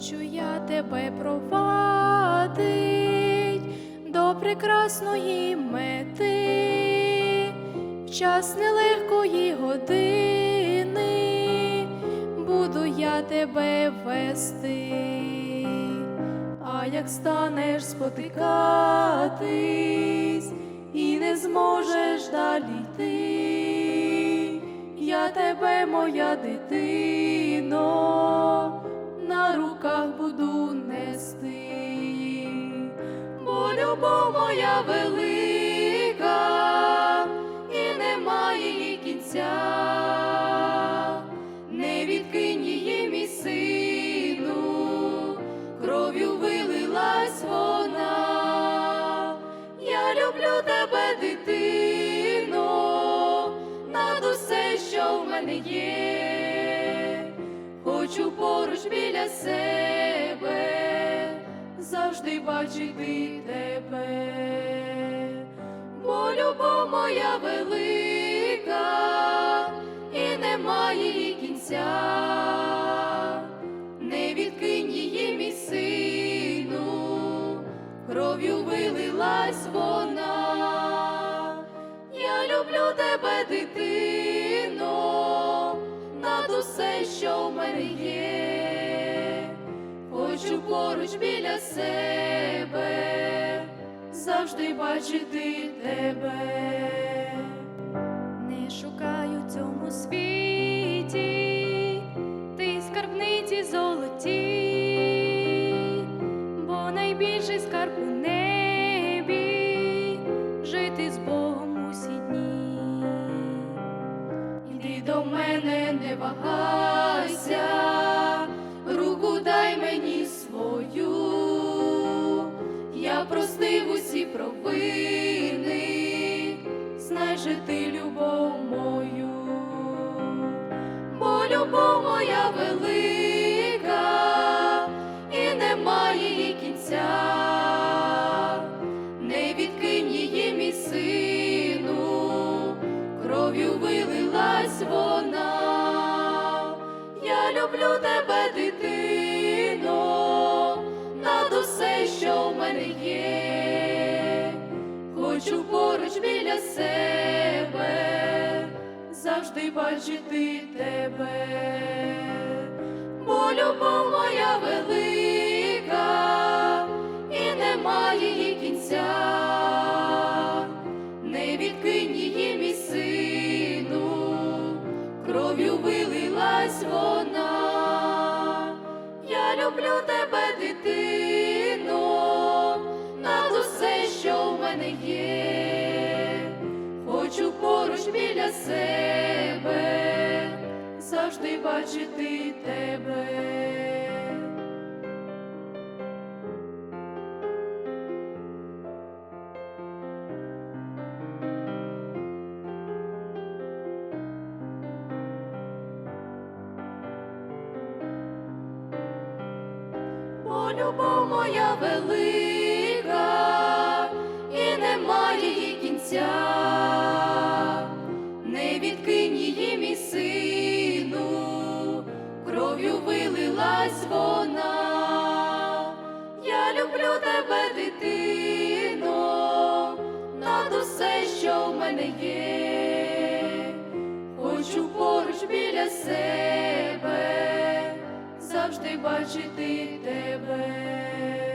Хочу я тебе провадить до прекрасної мети, в час нелегкої години буду я тебе вести, а як станеш спотикатись і не зможеш далі йти, я тебе, моя дитино, на руках буду нести, бо любов моя велика, і немає її кінця, не відкинь її, мій сину, кров'ю вилилась вона. Я люблю тебе, дитино, над усе, що в мене є. Хочу поруч біля себе, завжди бачити тебе, бо любов моя велика, і немає її кінця. Не відкинь її, мій сину, кров'ю вилилась вона. Я люблю тебе, дитино, над усе, що в мене є. Хочу поруч біля себе, завжди бачити тебе. Не шукаю в цьому світі, ти скарбниці золоті, бо найбільший скарб у небі жити з Богом усі дні. Іди до мене, не вагайся, руку дай мені свою, я простив усі провини, знай же ти любов мою, бо любов моя велика, є. Хочу поруч біля себе, завжди бачити тебе, бо любов моя велика, і немає її кінця. Не відкинь її, мій сину, кров'ю вилилась вона. Я люблю тебе, усе, що в мене є. Хочу поруч біля себе, завжди бачити тебе. Бо любов моя велика, і немає її кінця, не відкинь її, мій сину, кров'ю вилилась вона. Я люблю тебе, дитино, над усе, що в мене є. Хочу поруч біля себе, завжди бачити тебе.